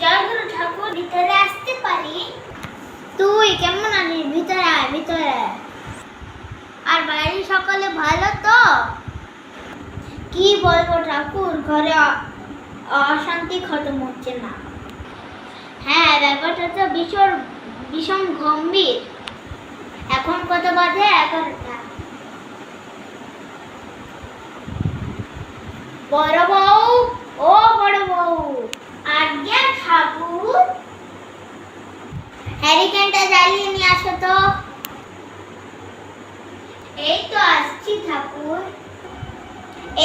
জয়গুরু ঠাকুর ভিতরে আসতে পারি? তুই কেমন আছিস ভিতরে ভিতরে আর বাড়ির সকলে ভালো তো? কি বলব ঠাকুর, ঘরে অশান্তি খতম হচ্ছে না। হ্যাঁ ব্যাপারটা তো ভীষণ ভীষণ গম্ভীর। এখন কত বাজে? এগারোটা। বড় বউ, ও বড় বউ আজ্ঞা ঠাকুর হ্যারিকেনটা জ্বালিয়ে নিয়ে আসো তো। এই তো আসছি ঠাকুর।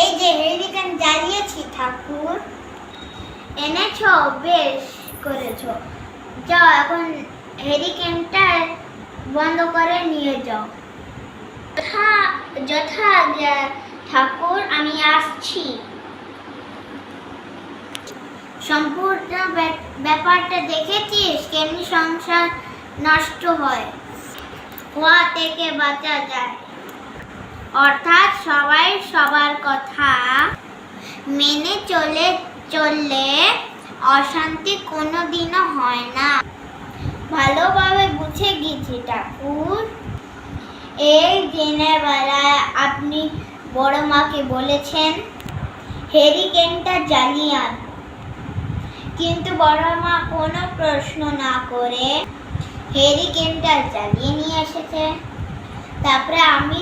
এই যে হ্যারিকেন জ্বালিয়েছি ঠাকুর। এনেছো? বেশ করেছ। যাও এখন হ্যারিকেনটা বন্ধ করে নিয়ে যাও। যথা যথা ঠাকুর, আমি আসছি। সম্পূর্ণ ব্যাপ- ব্যাপারটা দেখেছিস? কেমনি সংসার নষ্ট হয়? হওয়া থেকে বাঁচা যায়। অর্থাৎ সবাই সবার কথা মেনে চলে, চললে অশান্তি কোনোদিনও হয় না। ভালোভাবে বুঝে গেছি, ঠাকুর। এই দিনের বেলায় আপনি বড় মাকে বলেছেন, হেরিকেনটা জ্বালিয়ে আন। কিন্তু বড় মা কোনো প্রশ্ন না করে হেরিকেনটা জ্বালিয়ে নিয়ে এসেছে। তারপরে আমি,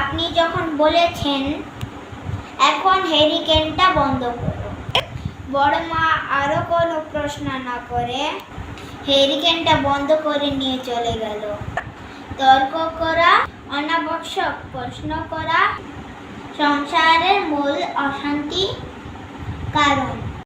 আপনি যখন বলেছেন, এখন হেরিকেনটা বন্ধ করো। বড় মা আরও কোনো প্রশ্ন না করে হেরিকেনটা বন্ধ করে নিয়ে চলে গেল। তর্ক করা, অনাবশ্যক প্রশ্ন করা, সংসারের মূল অশান্তি কারণ।